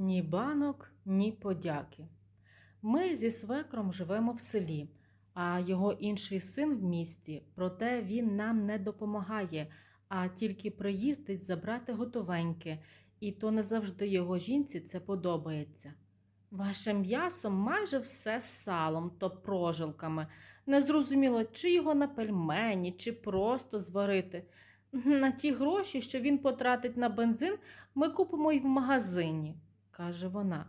Ні банок, ні подяки. Ми зі свекром живемо в селі, а його інший син в місті, проте він нам не допомагає, а тільки приїздить забрати готовеньке, і то не завжди його жінці це подобається. Ваше м'ясо майже все з салом то прожилками. Незрозуміло, чи його на пельмені, чи просто зварити. На ті гроші, що він потратить на бензин, ми купимо й в магазині, каже вона.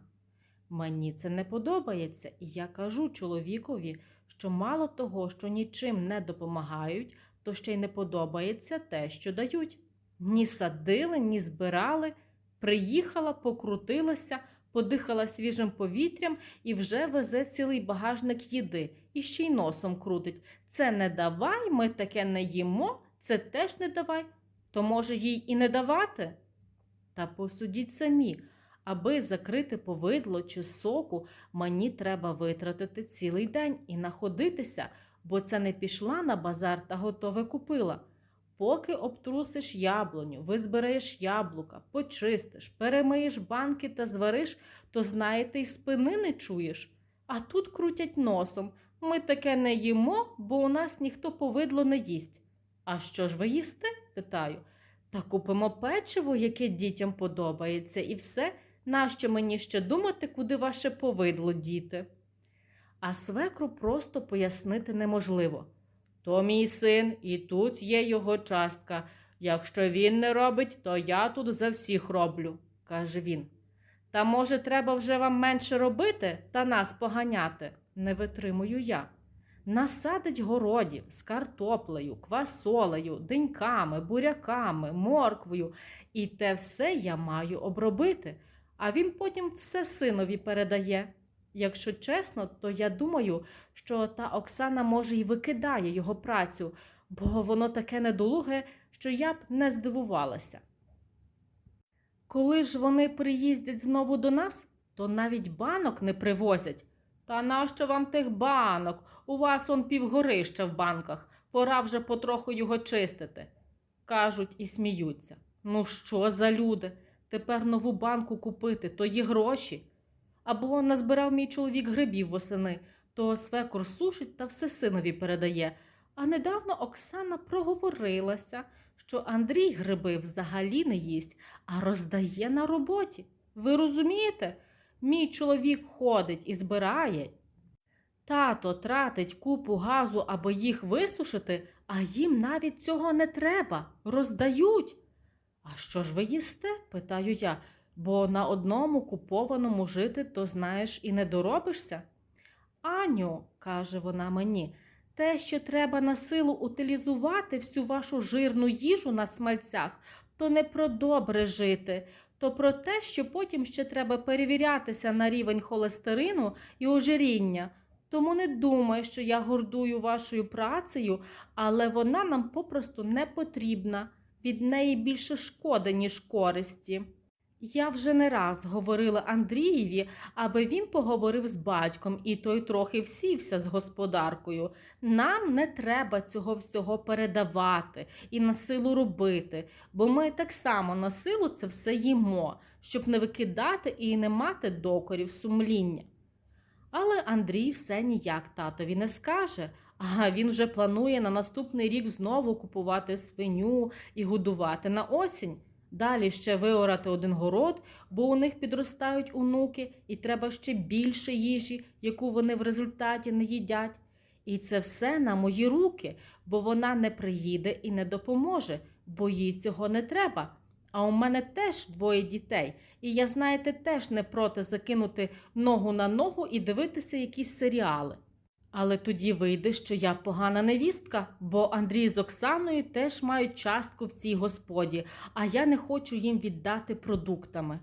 Мені це не подобається, і я кажу чоловікові, що мало того, що нічим не допомагають, то ще й не подобається те, що дають. Ні садили, ні збирали. Приїхала, покрутилася, подихала свіжим повітрям і вже везе цілий багажник їди, і ще й носом крутить. Це не давай, ми таке не їмо, це теж не давай. То може їй і не давати? Та посудіть самі, аби закрити повидло чи соку, мені треба витратити цілий день і находитися, бо це не пішла на базар та готове купила. Поки обтрусиш яблуню, визбираєш яблука, почистиш, перемиєш банки та звариш, то знаєте, й спини не чуєш. А тут крутять носом. Ми таке не їмо, бо у нас ніхто повидло не їсть. А що ж ви їсте? питаю. Та купимо печиво, яке дітям подобається, і все, нащо мені ще думати, куди ваше повидло діти? А свекру просто пояснити неможливо. То мій син, і тут є його частка. Якщо він не робить, то я тут за всіх роблю, каже він. Та може, треба вже вам менше робити та нас поганяти, не витримую я. Насадить городів з картоплею, квасолею, деньками, буряками, морквою, і те все я маю обробити, а він потім все синові передає. Якщо чесно, то я думаю, що та Оксана може й викидає його працю, бо воно таке недолуге, що я б не здивувалася. Коли ж вони приїздять знову до нас, то навіть банок не привозять. Та нащо вам тих банок? У вас он півгорища в банках, пора вже потроху його чистити. Кажуть і сміються. Ну що за люди? Тепер нову банку купити, то є гроші. Або назбирав мій чоловік грибів восени, то свекор сушить та все синові передає. А недавно Оксана проговорилася, що Андрій гриби взагалі не їсть, а роздає на роботі. Ви розумієте? Мій чоловік ходить і збирає. Тато тратить купу газу, аби їх висушити, а їм навіть цього не треба. Роздають. А що ж ви їсте? питаю я, бо на одному купованому жити, то знаєш, і не доробишся. Аню, каже вона мені, те, що треба на силу утилізувати всю вашу жирну їжу на смальцях, то не про добре жити, то про те, що потім ще треба перевірятися на рівень холестерину і ожиріння. Тому не думай, що я гордую вашою працею, але вона нам попросту не потрібна. Від неї більше шкоди, ніж користі. Я вже не раз говорила Андрієві, аби він поговорив з батьком, і той трохи всівся з господаркою. Нам не треба цього всього передавати і на силу робити, бо ми так само на силу це все їмо, щоб не викидати і не мати докорів сумління. Але Андрій все ніяк татові не скаже, а він вже планує на наступний рік знову купувати свиню і годувати на осінь. Далі ще виорати один город, бо у них підростають онуки, і треба ще більше їжі, яку вони в результаті не їдять. І це все на мої руки, бо вона не приїде і не допоможе, бо їй цього не треба. А у мене теж двоє дітей, і я, знаєте, теж не проти закинути ногу на ногу і дивитися якісь серіали. Але тоді вийде, що я погана невістка, бо Андрій з Оксаною теж мають частку в цій господі, а я не хочу їм віддати продуктами.